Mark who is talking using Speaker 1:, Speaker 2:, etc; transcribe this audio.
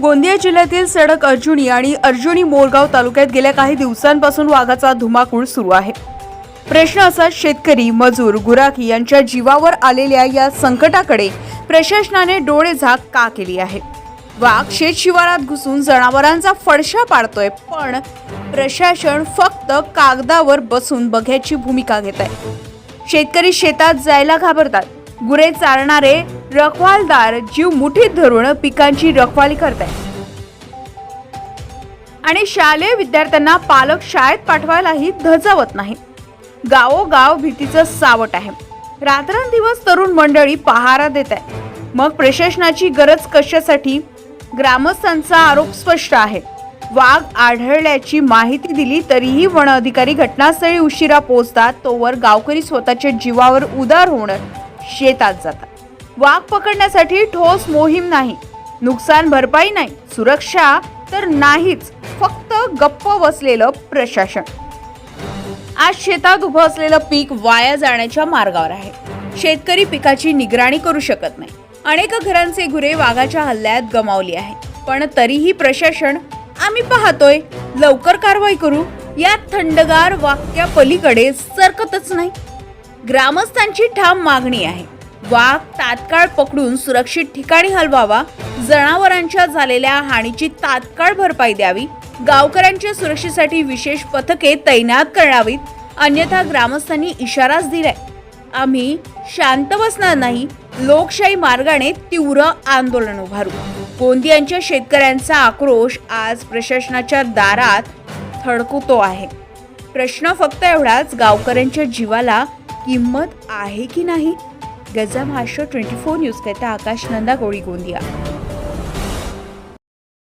Speaker 1: गोंदिया जिल्ह्यातील सडक अर्जुनी आणि अर्जुनी मोरगाव तालुक्यात गेल्या काही दिवसांपासून वाघाचा धुमाकूळ सुरू आहे. प्रश्न असा शेतकरी मजूर गुराखी यांच्या जीवावर आलेल्या या संकटाकडे प्रशासनाने डोळे झाक का केली आहे? वाघ शेत शिवारात घुसून जनावरांचा फडशा पाडतोय पण प्रशासन फक्त कागदावर बसून बघ्याची भूमिका घेत आहे शेतकरी शेतात जायला घाबरतात. गुरे चारणारे रखवालदार जीव मुठीत धरून पिकांची रखवाली करत आहेत आणि शालेय विद्यार्थ्यांना पालक शाळेत पाठवायलाही धजावत नाही गावोगाव भीतीचं सावट आहे. रात्रंदिवस तरुण मंडळी पहारा देत आहे मग प्रशासनाची गरज कशासाठी? ग्रामस्थांचा आरोप स्पष्ट आहे. वाघ आढळल्याची माहिती दिली तरीही वन अधिकारी घटनास्थळी उशिरा पोहोचतात. तोवर गावकरी स्वतःच्या जीवावर उदार होणार शेतात जातात. वाघ पकडण्यासाठी ठोस मोहीम नाही. नुकसान भरपाई नाही सुरक्षा तर नाहीच फक्त गप्प बसलेलं प्रशासन. आज शेतात उभं असलेलं पीक वाया जाण्याच्या मार्गावर आहे. शेतकरी पिकाची निगराणी करू शकत नाही. अनेक घरांचे गुरे वाघाच्या हल्ल्यात गमावली आहे. पण तरीही प्रशासन आम्ही पाहतोय लवकर कारवाई करू. या थंडगार वाक्या पलीकडे सरकतच नाही. ग्रामस्थांची ठाम मागणी आहे. वाघ तात्काळ पकडून सुरक्षित ठिकाणी हलवावा जनावरांच्या झालेल्या हानीची तात्काळ भरपाई द्यावी गावकऱ्यांच्या सुरक्षेसाठी विशेष पथके तैनात करावीत अन्यथा ग्रामस्थांनी इशाराच दिलाय. आम्ही शांत बसणार नाही लोकशाही मार्गाने तीव्र आंदोलन उभारू. गोंदियांच्या शेतकऱ्यांचा आक्रोश आज प्रशासनाच्या दारात थडकतो आहे. प्रश्न फक्त एवढाच गावकऱ्यांच्या जीवाला किंमत आहे की नाही? गजा महाराष्ट्र ट्वेंटी फोर न्यूज करता आकाश नंदा गोळी गोंदिया.